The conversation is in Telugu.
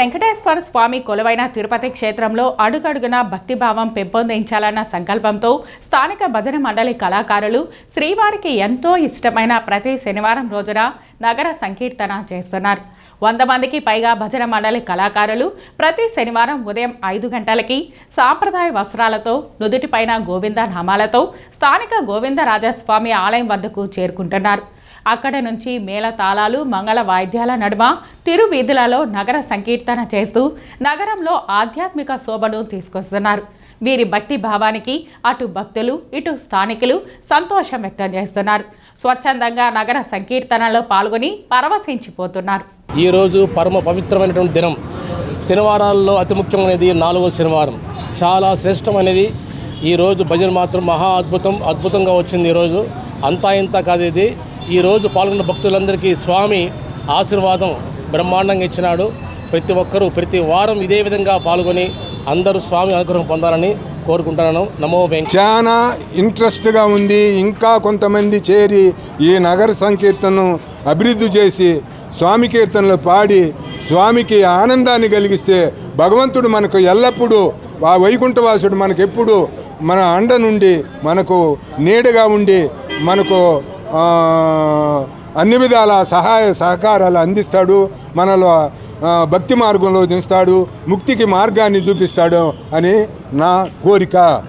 వెంకటేశ్వర స్వామి కొలువైన తిరుపతి క్షేత్రంలో అడుగడుగున భక్తిభావం పెంపొందించాలన్న సంకల్పంతో స్థానిక భజన మండలి కళాకారులు శ్రీవారికి ఎంతో ఇష్టమైన ప్రతి శనివారం రోజున నగర సంకీర్తన చేస్తున్నారు. వంద మందికి పైగా భజన మండలి కళాకారులు ప్రతి శనివారం ఉదయం ఐదు గంటలకి సాంప్రదాయ వస్త్రాలతో నుదుటిపైన గోవింద నామాలతో స్థానిక గోవిందరాజస్వామి ఆలయం వద్దకు చేరుకుంటున్నారు. అక్కడ నుంచి మేళ తాళాలు మంగళ వాయిద్యాల నడుమ తిరువీధులలో నగర సంకీర్తన చేస్తూ నగరంలో ఆధ్యాత్మిక శోభను తీసుకొస్తున్నారు. వీరి భక్తి భావానికి అటు భక్తులు ఇటు స్థానికులు సంతోషం వ్యక్తం చేస్తున్నారు. స్వచ్ఛందంగా నగర సంకీర్తనలో పాల్గొని పరవశించిపోతున్నారు. ఈరోజు పరమ పవిత్రమైనటువంటి దినం. శనివారాల్లో అతి ముఖ్యమైనది నాలుగో శనివారం. చాలా శ్రేష్టమైనది. ఈరోజు భజన మాత్రం మహా అద్భుతం అద్భుతంగా వచ్చింది ఈరోజు అంతా ఇంత కాదు ఇది. ఈరోజు పాల్గొన్న భక్తులందరికీ స్వామి ఆశీర్వాదం బ్రహ్మాండంగా ఇచ్చినాడు. ప్రతి ఒక్కరూ ప్రతి వారం ఇదే విధంగా పాల్గొని అందరూ స్వామి అనుగ్రహం పొందాలని కోరుకుంటున్నాను. నమో వెంకట చాలా ఇంట్రెస్ట్గా ఉంది. ఇంకా కొంతమంది చేరి ఈ నగర సంకీర్తనను అభివృద్ధి చేసి స్వామి కీర్తనలు పాడి స్వామికి ఆనందాన్ని కలిగిస్తే భగవంతుడు మనకు ఎల్లప్పుడూ ఆ వైకుంఠవాసుడు మనకెప్పుడు మన అండ నుండి మనకు నీడగా ఉండి మనకు అన్ని విధాల సహాయ సహకారాలు అందిస్తాడు మనలో భక్తి మార్గంలో దిస్తాడు ముక్తికి మార్గాన్ని చూపిస్తాడు అని నా కోరిక.